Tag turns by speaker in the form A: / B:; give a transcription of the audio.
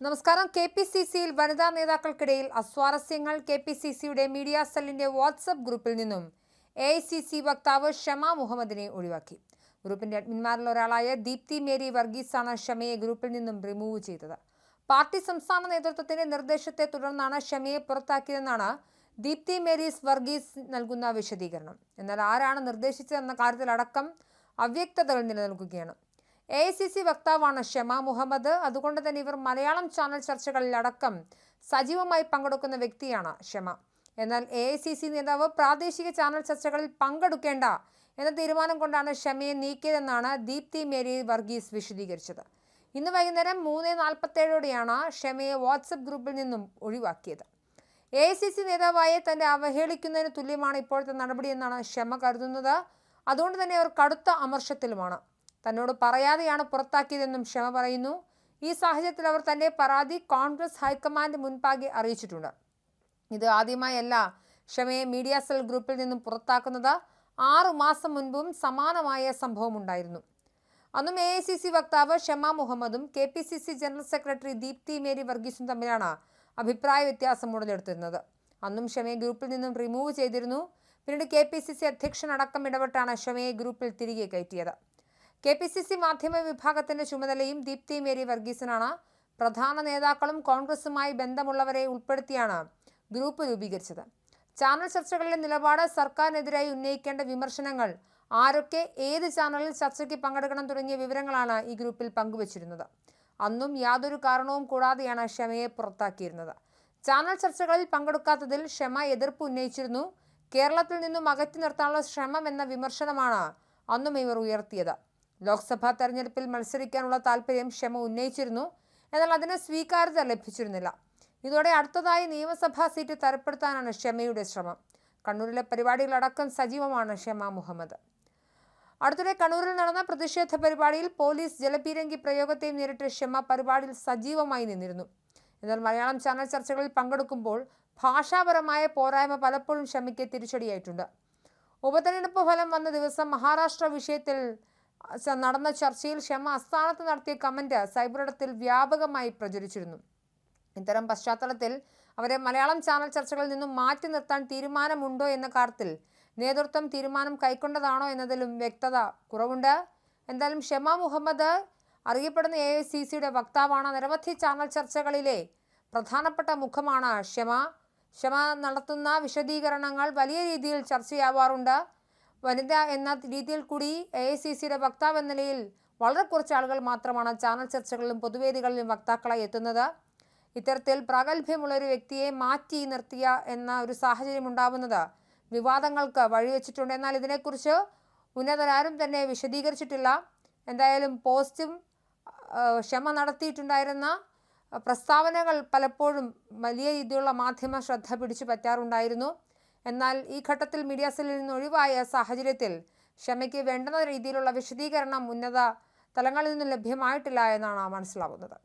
A: നമസ്കാരം. K P C സിയിൽ വനിതാ നേതാക്കൾക്കിടയിൽ അസ്വാരസ്യങ്ങൾ കെ പി സി സിയുടെ മീഡിയ സെല്ലിന്റെ വാട്സപ്പ് ഗ്രൂപ്പിൽ നിന്നും എ ഐ സി സി വക്താവ് ഷമ മുഹമ്മദിനെ ഒഴിവാക്കി. ഗ്രൂപ്പിന്റെ അഡ്മിന്മാരിൽ ഒരാളായ ദീപ്തി മേരി വർഗീസാണ് ഷമയെ ഗ്രൂപ്പിൽ നിന്നും റിമൂവ് ചെയ്തത്. പാർട്ടി സംസ്ഥാന നേതൃത്വത്തിന്റെ നിർദ്ദേശത്തെ തുടർന്നാണ് ഷമയെ പുറത്താക്കിയതെന്നാണ് ദീപ്തി മേരീസ് വർഗീസ് നൽകുന്ന വിശദീകരണം. എന്നാൽ ആരാണ് നിർദ്ദേശിച്ചതെന്ന കാര്യത്തിലടക്കം അവ്യക്തതകൾ നിലനിൽക്കുകയാണ്. എ ഐ സി സി വക്താവാണ് ഷമ മുഹമ്മദ്. അതുകൊണ്ട് തന്നെ ഇവർ മലയാളം ചാനൽ ചർച്ചകളിലടക്കം സജീവമായി പങ്കെടുക്കുന്ന വ്യക്തിയാണ് ഷമ. എന്നാൽ എ ഐ സി സി നേതാവ് പ്രാദേശിക ചാനൽ ചർച്ചകളിൽ പങ്കെടുക്കേണ്ട എന്ന തീരുമാനം കൊണ്ടാണ് ഷമയെ നീക്കിയതെന്നാണ് ദീപ്തി മേരി വർഗീസ് വിശദീകരിച്ചത്. ഇന്ന് വൈകുന്നേരം മൂന്ന് നാൽപ്പത്തേഴോടെയാണ് ഷമയെ വാട്സപ്പ് ഗ്രൂപ്പിൽ നിന്നും ഒഴിവാക്കിയത്. എ ഐ സി സി നേതാവായ തന്നെ അവഹേളിക്കുന്നതിന് തുല്യമാണ് ഇപ്പോഴത്തെ നടപടിയെന്നാണ് ഷമ കരുതുന്നത്. അതുകൊണ്ട് തന്നെ അവർ കടുത്ത അമർഷത്തിലുമാണ്. തന്നോട് പറയാതെയാണ് പുറത്താക്കിയതെന്നും ക്ഷമ പറയുന്നു. ഈ സാഹചര്യത്തിൽ അവർ തന്റെ പരാതി കോൺഗ്രസ് ഹൈക്കമാൻഡ് മുൻപാകെ അറിയിച്ചിട്ടുണ്ട്. ഇത് ആദ്യമായല്ല ക്ഷമയെ മീഡിയ സെൽ ഗ്രൂപ്പിൽ നിന്നും പുറത്താക്കുന്നത്. ആറു മാസം മുൻപും സമാനമായ സംഭവം ഉണ്ടായിരുന്നു. അന്നും എ ഐ സി സി വക്താവ് ഷമ മുഹമ്മദും K P C C general secretary Deepthi Mary വർഗീസും തമ്മിലാണ് അഭിപ്രായ വ്യത്യാസം ഉടലെടുത്തിരുന്നത്. അന്നും ഷമയെ ഗ്രൂപ്പിൽ നിന്നും റിമൂവ് ചെയ്തിരുന്നു. പിന്നീട് കെ പി സി സി അധ്യക്ഷൻ അടക്കം ഇടപെട്ടാണ് ഷമയെ ഗ്രൂപ്പിൽ തിരികെ കയറ്റിയത്. കെ പി സി സി മാധ്യമ വിഭാഗത്തിന്റെ ചുമതലയും ദീപ്തി മേരി വർഗീസിനാണ്. പ്രധാന നേതാക്കളും കോൺഗ്രസുമായി ബന്ധമുള്ളവരെ ഉൾപ്പെടുത്തിയാണ് ഗ്രൂപ്പ് രൂപീകരിച്ചത്. ചാനൽ ചർച്ചകളിലെ നിലപാട് സർക്കാരിനെതിരായി ഉന്നയിക്കേണ്ട വിമർശനങ്ങൾ ആരൊക്കെ ഏത് ചാനലിൽ ചർച്ചയ്ക്ക് പങ്കെടുക്കണം തുടങ്ങിയ വിവരങ്ങളാണ് ഈ ഗ്രൂപ്പിൽ പങ്കുവച്ചിരുന്നത്. അന്നും യാതൊരു കാരണവും കൂടാതെയാണ് ക്ഷമയെ പുറത്താക്കിയിരുന്നത്. ചാനൽ ചർച്ചകളിൽ പങ്കെടുക്കാത്തതിൽ ക്ഷമ എതിർപ്പ് ഉന്നയിച്ചിരുന്നു. കേരളത്തിൽ നിന്നും അകറ്റി നിർത്താനുള്ള ശ്രമം എന്ന വിമർശനമാണ് അന്നും ഇവർ ഉയർത്തിയത്. ലോക്സഭാ തെരഞ്ഞെടുപ്പിൽ മത്സരിക്കാനുള്ള താല്പര്യം ക്ഷമ ഉന്നയിച്ചിരുന്നു. എന്നാൽ അതിന് സ്വീകാര്യത ലഭിച്ചിരുന്നില്ല. ഇതോടെ അടുത്തതായി നിയമസഭാ സീറ്റ് തരപ്പെടുത്താനാണ് ക്ഷമയുടെ ശ്രമം. കണ്ണൂരിലെ പരിപാടികളടക്കം സജീവമാണ് ക്ഷമ മുഹമ്മദ്. അടുത്തിടെ കണ്ണൂരിൽ നടന്ന പ്രതിഷേധ പരിപാടിയിൽ പോലീസ് ജലപീരങ്കി പ്രയോഗത്തെയും നേരിട്ട് ക്ഷമ പരിപാടിയിൽ സജീവമായി നിന്നിരുന്നു. എന്നാൽ മലയാളം ചാനൽ ചർച്ചകളിൽ പങ്കെടുക്കുമ്പോൾ ഭാഷാപരമായ പോരായ്മ പലപ്പോഴും ക്ഷമയ്ക്ക് തിരിച്ചടിയായിട്ടുണ്ട്. ഉപതെരഞ്ഞെടുപ്പ് ഫലം വന്ന ദിവസം മഹാരാഷ്ട്ര വിഷയത്തിൽ നടന്ന ചർച്ചയിൽ ഷമ അസ്ഥാനത്ത് നടത്തിയ കമന്റ് സൈബറിടത്തിൽ വ്യാപകമായി പ്രചരിച്ചിരുന്നു. ഇത്തരം പശ്ചാത്തലത്തിൽ അവരെ മലയാളം ചാനൽ ചർച്ചകളിൽ നിന്നും മാറ്റി നിർത്താൻ തീരുമാനമുണ്ടോ എന്ന കാര്യത്തിൽ നേതൃത്വം തീരുമാനം കൈക്കൊണ്ടതാണോ എന്നതിലും വ്യക്തത കുറവുണ്ട്. എന്തായാലും ഷമ മുഹമ്മദ് അറിയപ്പെടുന്ന എ ഐ സി സിയുടെ വക്താവാണ്. നിരവധി ചാനൽ ചർച്ചകളിലെ പ്രധാനപ്പെട്ട മുഖമാണ് ഷമ. ഷെമ നടത്തുന്ന വിശദീകരണങ്ങൾ വലിയ രീതിയിൽ ചർച്ചയാവാറുണ്ട്. വനിത എന്ന രീതിയിൽ കൂടി എ ഐ സി സിയുടെ വക്താവ് എന്ന നിലയിൽ വളരെ കുറച്ച് ആളുകൾ മാത്രമാണ് ചാനൽ ചർച്ചകളിലും പൊതുവേദികളിലും വക്താക്കളായി എത്തുന്നത്. ഇത്തരത്തിൽ പ്രാഗൽഭ്യമുള്ള ഒരു വ്യക്തിയെ മാറ്റി നിർത്തിയ എന്ന ഒരു സാഹചര്യം ഉണ്ടാവുന്നത് വിവാദങ്ങൾക്ക് വഴിവെച്ചിട്ടുണ്ട്. എന്നാൽ ഇതിനെക്കുറിച്ച് ഉന്നതരാരും തന്നെ വിശദീകരിച്ചിട്ടില്ല. എന്തായാലും പോസ്റ്റും ക്ഷമ നടത്തിയിട്ടുണ്ടായിരുന്ന പ്രസ്താവനകൾ പലപ്പോഴും വലിയ രീതിയിലുള്ള മാധ്യമ ശ്രദ്ധ പിടിച്ചു പറ്റാറുണ്ടായിരുന്നു. എന്നാൽ ഈ ഘട്ടത്തിൽ മീഡിയ സെല്ലിൽ നിന്ന് ഒഴിവായ സാഹചര്യത്തിൽ ക്ഷമയ്ക്ക് വേണ്ടുന്ന രീതിയിലുള്ള വിശദീകരണം ഉന്നത തലങ്ങളിൽ നിന്ന് ലഭ്യമായിട്ടില്ല എന്നാണ് മനസ്സിലാവുന്നത്.